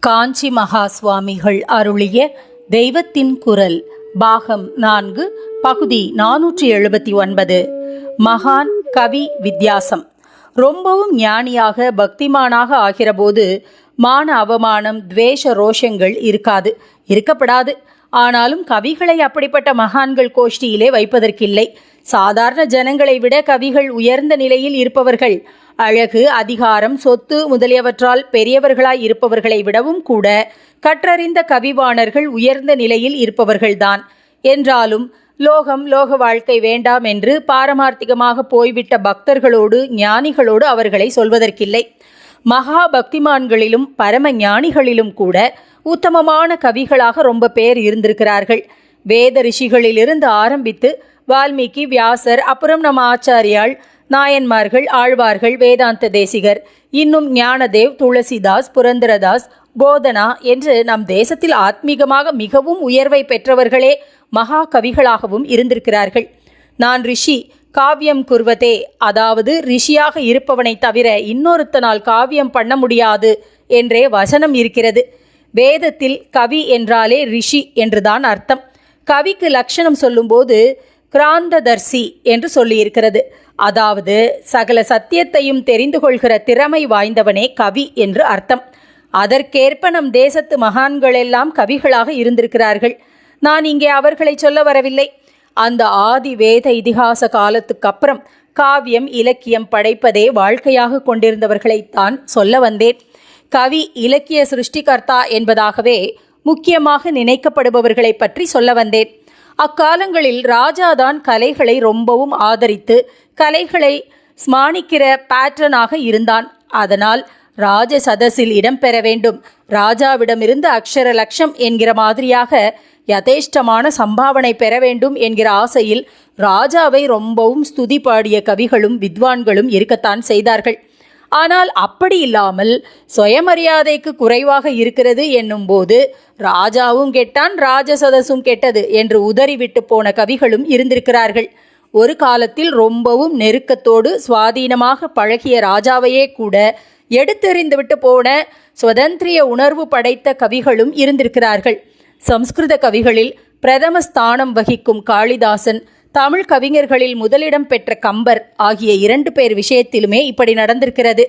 காஞ்சி மகா சுவாமிகள் அருளிய தெய்வத்தின் குரல் பாகம் நான்கு பகுதி நானூற்றி எழுபத்தி ஒன்பது. மகான் கவி வித்தியாசம். ரொம்பவும் ஞானியாக பக்திமானாக ஆகிறபோது மான அவமானம் துவேஷ ரோஷங்கள் இருக்காது இருக்கப்படாது. ஆனாலும் கவிகளை அப்படிப்பட்ட மகான்கள் கோஷ்டியிலே வைப்பதற்கில்லை. சாதாரண ஜனங்களை விட கவிகள் உயர்ந்த நிலையில் இருப்பவர்கள் அழகு அதிகாரம் சொத்து முதலியவற்றால் பெரியவர்களாய் இருப்பவர்களை விடவும் கூட கற்றறிந்த கவிவாணர்கள் உயர்ந்த நிலையில் இருப்பவர்கள்தான். என்றாலும் லோகம் லோக வாழ்க்கை வேண்டாம் என்று பாரமார்த்திகமாக போய்விட்ட பக்தர்களோடு ஞானிகளோடு அவர்களை சொல்வதற்கில்லை. மகா பக்திமான்களிலும் பரம ஞானிகளிலும் கூட உத்தமமான கவிகளாக ரொம்ப பேர் இருந்திருக்கிறார்கள். வேத ரிஷிகளிலிருந்து ஆரம்பித்து வால்மீகி வியாசர் அப்புறம் நம்ம ஆச்சாரியால் நாயன்மார்கள் ஆழ்வார்கள் வேதாந்த தேசிகர் இன்னும் ஞானதேவ் துளசிதாஸ் புரந்தரதாஸ் போதனா என்று நம் தேசத்தில் ஆத்மீகமாக மிகவும் உயர்வை பெற்றவர்களே மகா கவிகளாகவும் இருந்திருக்கிறார்கள். நான் ரிஷி காவியம் குர்வதே. அதாவது ரிஷியாக இருப்பவனை தவிர இன்னொருத்தனால் காவியம் பண்ண முடியாது என்றே வசனம் இருக்கிறது. வேதத்தில் கவி என்றாலே ரிஷி என்றுதான் அர்த்தம். கவிக்கு லட்சணம் சொல்லும்போது கிராந்ததர்சி என்று சொல்லியிருக்கிறது. அதாவது சகல சத்தியத்தையும் தெரிந்து கொள்கிற திறமை வாய்ந்தவனே கவி என்று அர்த்தம். அதற்கேற்ப நம் தேசத்து மகான்களெல்லாம் கவிகளாக இருந்திருக்கிறார்கள். நான் இங்கே அவர்களை சொல்ல வரவில்லை. அந்த ஆதி வேத இதிகாச காலத்துக்கு அப்புறம் காவியம் இலக்கியம் படைப்பதே வாழ்க்கையாக கொண்டிருந்தவர்களைத்தான் சொல்ல வந்தேன். கவி இலக்கிய சிருஷ்டிகர்த்தா என்பதாகவே முக்கியமாக நினைக்கப்படுபவர்களை பற்றி சொல்ல வந்தேன். அக்காலங்களில் ராஜாதான் கலைகளை ரொம்பவும் ஆதரித்து கலைகளை ஸ்மானிக்கிற பேட்டர்னாக இருந்தான். அதனால் ராஜ சதஸில் இடம்பெற வேண்டும். ராஜாவிடமிருந்து அக்ஷர லட்சம் என்கிற மாதிரியாக யதேஷ்டமான சம்பாவனை பெற வேண்டும் என்கிற ஆசையில் ராஜாவை ரொம்பவும் ஸ்துதி பாடிய கவிகளும் வித்வான்களும் இருக்கத்தான் செய்தார்கள். ஆனால் அப்படி இல்லாமல் சுயமரியாதைக்கு குறைவாக இருக்கிறது என்னும்போது ராஜாவும் கெட்டான் ராஜசதசும் கெட்டது என்று உதறிவிட்டு போன கவிகளும் இருந்திருக்கிறார்கள். ஒரு காலத்தில் ரொம்பவும் நெருக்கத்தோடு சுவாதீனமாக பழகிய ராஜாவையே கூட எடுத்தெறிந்துவிட்டு போன சுதந்திரிய உணர்வு படைத்த கவிகளும் இருந்திருக்கிறார்கள். சம்ஸ்கிருத கவிகளில் பிரதம ஸ்தானம் வகிக்கும் காளிதாசன் தமிழ் கவிஞர்களில் முதலிடம் பெற்ற கம்பர் ஆகிய இரண்டு பேர் விஷயத்திலுமே இப்படி நடந்திருக்கிறது.